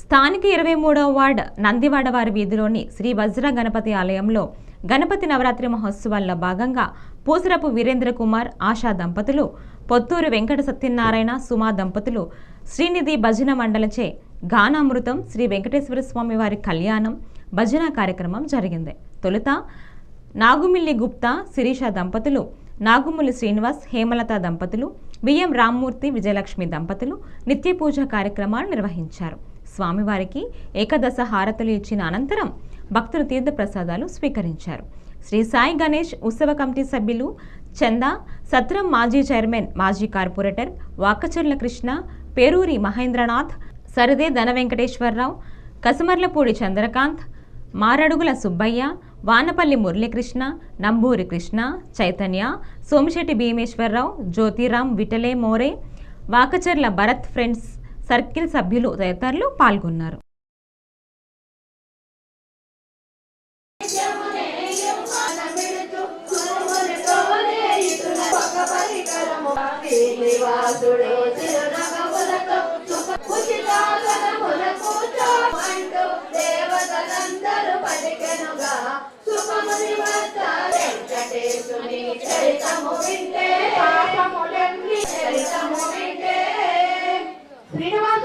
స్థానిక ఇరవై మూడవ వార్డ్ నందివాడ వారి వీధిలోని శ్రీ వజ్ర గణపతి ఆలయంలో గణపతి నవరాత్రి మహోత్సవాల్లో భాగంగా పూసరపు వీరేంద్ర కుమార్ ఆశా దంపతులు పొత్తూరు వెంకట సత్యనారాయణ సుమా దంపతులు శ్రీనిధి భజన మండలచే గానామృతం శ్రీ వెంకటేశ్వర స్వామి వారి కళ్యాణం భజన కార్యక్రమం జరిగింది. తొలుత నాగుమిల్లి గుప్తా శిరీష దంపతులు నాగుములి శ్రీనివాస్ హేమలత దంపతులు విఎం రామ్మూర్తి విజయలక్ష్మి దంపతులు నిత్య పూజ కార్యక్రమాలు నిర్వహించారు. స్వామివారికి ఏకదశ హారతులు ఇచ్చిన అనంతరం భక్తులు తీర్థ ప్రసాదాలు స్వీకరించారు. శ్రీ సాయి గణేష్ ఉత్సవ కమిటీ సభ్యులు చందా సత్రం మాజీ చైర్మన్ మాజీ corporator Vakacharla Krishna Peruri Mahendranath Sarade Dhana Venkateswararao Kasamarlapudi Chandrakanth Maradugula Subbaiah Vanapalli Muralikrishna Namburi Krishna Chaitanya Somisetti Bheemeswararao Jyothiram Vitale More Vakacharla Bharath friends circle సభ్యులు తదితరులు పాల్గొన్నారు.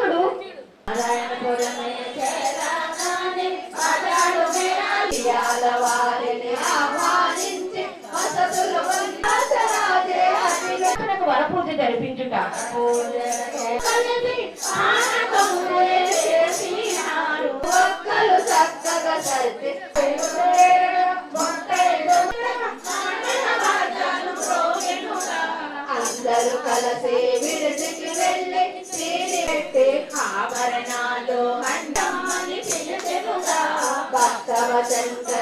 కృష్ణుడు వరపూజ జరిపించుట. ఒక్కలు చక్కగా సర్ది అందరూ కలిసి ವಸಂತ